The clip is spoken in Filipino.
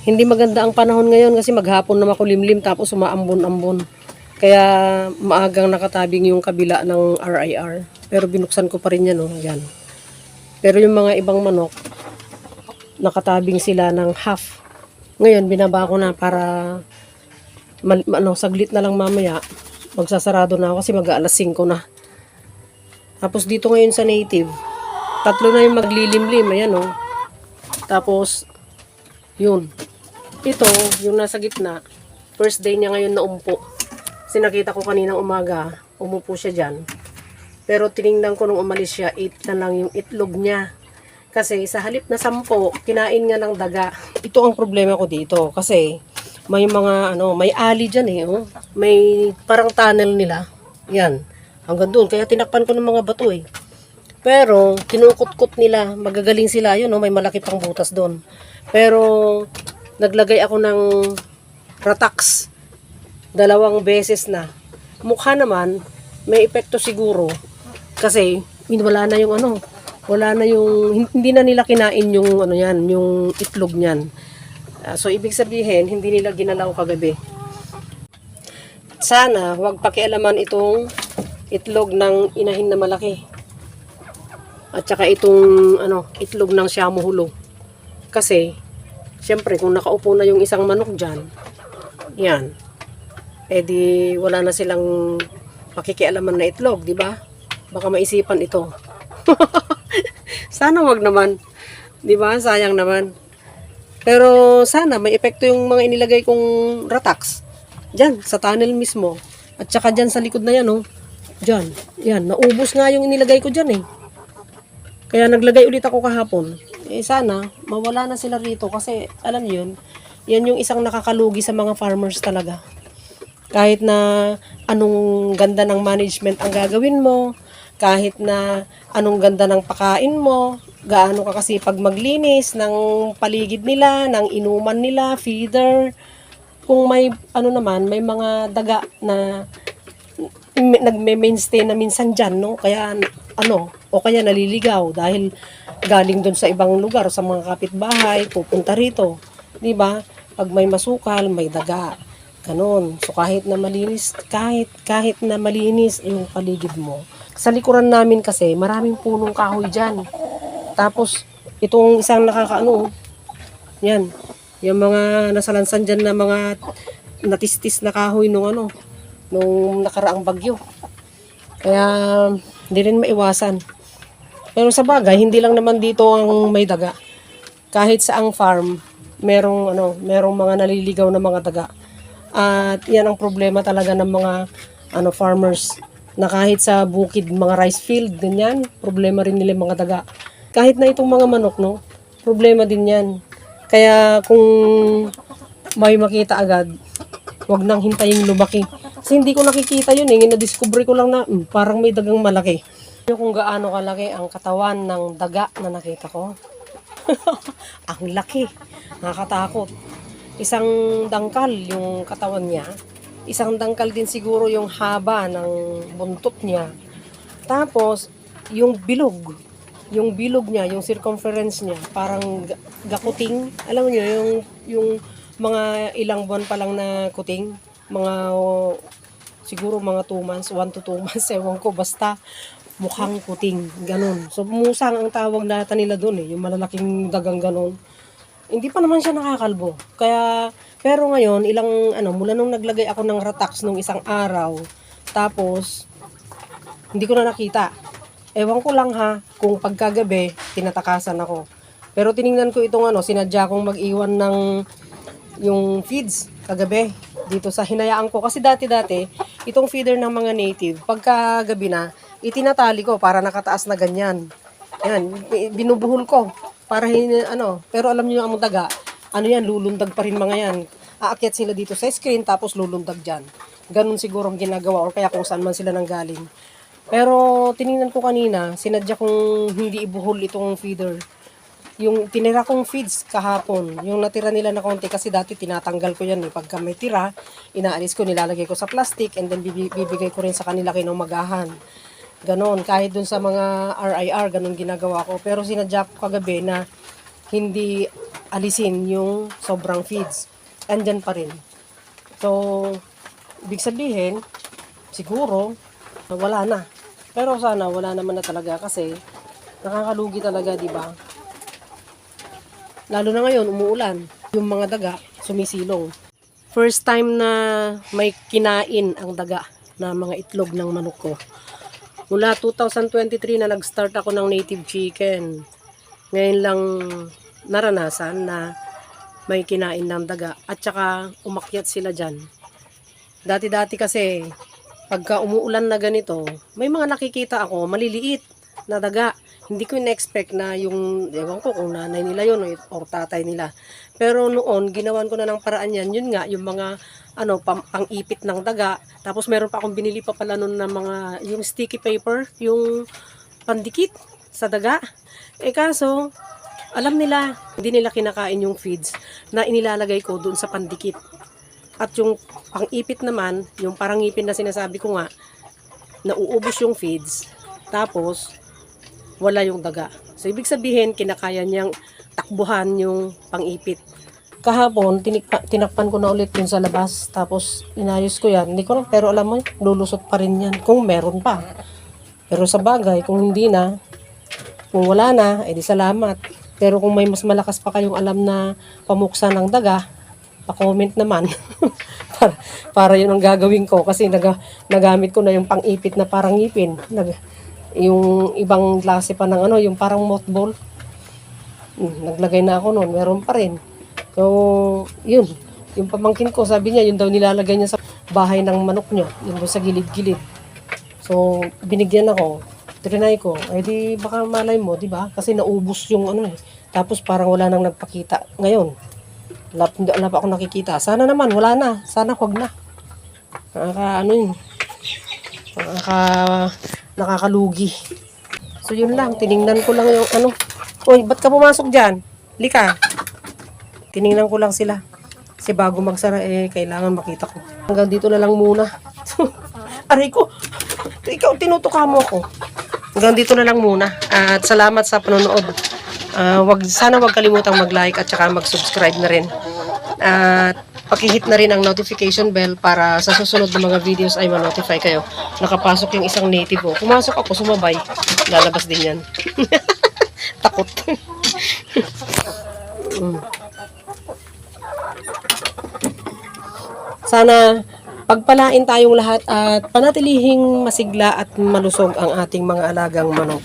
Hindi maganda ang panahon ngayon kasi maghapon na makulimlim tapos umaambon-ambon. Kaya maagang nakatabing yung kabila ng RIR. Pero binuksan ko pa rin yan, oh. Yan. Pero yung mga ibang manok, nakatabing sila ng half. Ngayon, binaba ko na para mal, ano, saglit na lang mamaya. Magsasarado na ako kasi mag-aalas 5 na. Tapos dito ngayon sa native, tatlo na yung maglilimlim. Ayan, oh. Tapos, yun. Ito, yung nasa gitna, first day niya ngayon na umpo. Kasi nakita ko kaninang umaga, umupo siya dyan. Pero tiningnan ko nung umalis siya, 8 na lang yung itlog niya. Kasi sa halip na sampo, kinain nga ng daga. Ito ang problema ko dito. Kasi may mga, ano, may ali dyan eh. Oh. May parang tunnel nila. Yan. Hanggang doon. Kaya tinakpan ko ng mga bato eh. Pero, kinukot-kot nila. Magagaling sila. Yun, oh, may malaki pang butas doon. Pero, naglagay ako ng ratax. Dalawang beses na. Mukha naman, may epekto siguro. Kasi, wala na yung ano, wala na yung, hindi na nila kinain yung ano yan, yung itlog niyan. Ah, so, ibig sabihin, hindi nila ginalaw kagabi. Sana, huwag pakialaman itong itlog ng inahin na malaki. At saka itong ano, itlog ng siyamuhulo. Kasi, syempre, kung nakaupo na yung isang manok dyan, yan, edi wala na silang pakikialaman na itlog, di ba? Baka maisipan ito. sana wag naman. Di ba? Sayang naman. Pero sana may epekto yung mga inilagay kong ratax. Diyan, sa tunnel mismo. At saka dyan sa likod na yan, oh. Diyan. Yan, naubos nga yung inilagay ko dyan, eh. Kaya naglagay ulit ako kahapon. Eh sana, mawala na sila rito kasi alam niyo yun, yan yung isang nakakalugi sa mga farmers talaga. Kahit na anong ganda ng management ang gagawin mo, kahit na anong ganda ng pakain mo, gaano ka kasi pag maglinis ng paligid nila, ng inuman nila, feeder, kung may ano naman, may mga daga na nagme-mainstay na minsan dyan, no? Kaya, ano, o kaya naliligaw dahil galing doon sa ibang lugar, sa mga kapitbahay, pupunta rito. Di ba? Pag may masukal, may daga. Ganon. So, kahit na malinis, kahit, kahit na malinis yung paligid mo. Sa likuran namin kasi, maraming punong kahoy dyan. Tapos, itong isang nakakaano, yan, yung mga nasalansan dyan na mga natistis na kahoy nung ano, nung nakaraang bagyo. Kaya, hindi rin maiwasan. Pero sa bagay, hindi lang naman dito ang may daga. Kahit sa ang farm, merong ano, merong mga naliligaw na mga daga. At yan ang problema talaga ng mga ano farmers na kahit sa bukid, mga rice field, ganyan, problema rin nila mga daga. Kahit na itong mga manok, no, problema din yan. Kaya kung may makita agad, wag nang hintayin lumaki. Kasi hindi ko nakikita yun eh. Na-discover ko lang na hmm, parang may dagang malaki. Kung gaano kalaki ang katawan ng daga na nakita ko. ang laki. Nakakatakot. Isang dangkal yung katawan niya. Isang dangkal din siguro yung haba ng buntot niya. Tapos, yung bilog. Yung bilog niya, yung circumference niya, parang ga- gakuting. Alam niyo yung, yung mga ilang buwan pa lang na kuting. Mga, oh, siguro mga 2 months, 1 to 2 months, ewan ko. Basta, mukhang kuting. Ganun. So, musang ang tawag nata nila doon eh. Yung malalaking dagang ganun. Hindi pa naman siya nakakalbo. Kaya, pero ngayon, ilang, ano, mula nung naglagay ako ng ratax nung isang araw, tapos, hindi ko na nakita. Ewan ko lang ha, kung pagkagabi, tinatakasan ako. Pero tiningnan ko itong ano, sinadya kong mag-iwan ng yung feeds kagabi dito sa hinayaan ko. Kasi dati-dati, itong feeder ng mga native, pagkagabi na, itinatali ko para nakataas na ganyan. Yan, bi- binubuhol ko para hin, ano, pero alam niyo ang daga, ano yan, lulundag pa rin mga yan. Aakyat sila dito sa screen tapos lulundag dyan. Ganun siguro ang ginagawa or kaya kung saan man sila nanggaling. Pero tiningnan ko kanina, sinadya kong hindi ibuhol itong feeder. Yung tinira kong feeds kahapon, yung natira nila na konti kasi dati tinatanggal ko yan eh. Pagka may tira, inaalis ko, nilalagay ko sa plastic and then bibi- bibigay ko rin sa kanila kinumagahan. Ganon, kahit dun sa mga RIR, ganon ginagawa ko. Pero sinadya ko kagabi na hindi alisin yung sobrang feeds. Andyan pa rin. So, ibig sabihin, siguro, wala na. Pero sana wala naman na talaga kasi nakakalugi talaga, di ba? Lalo na ngayon, umuulan. Yung mga daga, sumisilong. First time na may kinain ang daga na mga itlog ng manok ko. Mula 2023 na nag-start ako ng native chicken. Ngayon lang naranasan na may kinain ng daga at saka umakyat sila dyan. Dati-dati kasi pagka umuulan na ganito, may mga nakikita ako maliliit na daga. Hindi ko in-expect na yung, ewan ko kung nanay nila yun or tatay nila. Pero noon, ginawan ko na ng paraan yan. Yun nga, yung mga ano, pang, pang-ipit ng daga. Tapos meron pa akong binili pa pala noon na mga, yung sticky paper, yung pandikit sa daga. Eh kaso, alam nila, hindi nila kinakain yung feeds na inilalagay ko doon sa pandikit. At yung pang-ipit naman, yung parang ngipin na sinasabi ko nga, nauubos yung feeds. Tapos, wala yung daga. So, ibig sabihin, kinakaya niyang takbuhan yung pang-ipit. Kahapon, tinikpa, tinakpan ko na ulit yun sa labas. Tapos, inayos ko yan. Hindi ko lang, pero alam mo, lulusot pa rin yan. Kung meron pa. Pero sa bagay, kung hindi na, kung wala na, edi salamat. Pero kung may mas malakas pa kayong alam na pamuksa ng daga, pa-comment naman. para, para yun ang gagawin ko. Kasi naga, nagamit ko na yung pang-ipit na parang ngipin. Nag, yung ibang klase pa ng ano, yung parang mothball. Hmm, naglagay na ako noon, meron pa rin. So, yun. Yung pamangkin ko, sabi niya, yun daw nilalagay niya sa bahay ng manok niya. Yung sa gilid-gilid. So, binigyan ako. Trinay ko. Ay di, baka malay mo, di ba? Kasi naubos yung ano eh. Tapos parang wala nang nagpakita. Ngayon, wala, wala pa ako nakikita. Sana naman, wala na. Sana wag na. Nakaka, ano yun. Nakaka, nakakalugi. So, yun lang. Tiningnan ko lang yung ano. Uy, ba't ka pumasok dyan? Lika. Tiningnan ko lang sila. Kasi bago magsara, eh, kailangan makita ko. Hanggang dito na lang muna. Aray ko. Ikaw, tinutuka mo ako. Hanggang dito na lang muna. At salamat sa panonood. Ah, wag, sana wag kalimutang mag-like at saka mag-subscribe na rin. At pakihit na rin ang notification bell para sa susunod na mga videos ay ma-notify kayo. Nakapasok yung isang native ko. Pumasok ako, sumabay. Lalabas din yan. Takot. Mm. Sana pagpalain tayong lahat at panatilihing masigla at malusog ang ating mga alagang manok.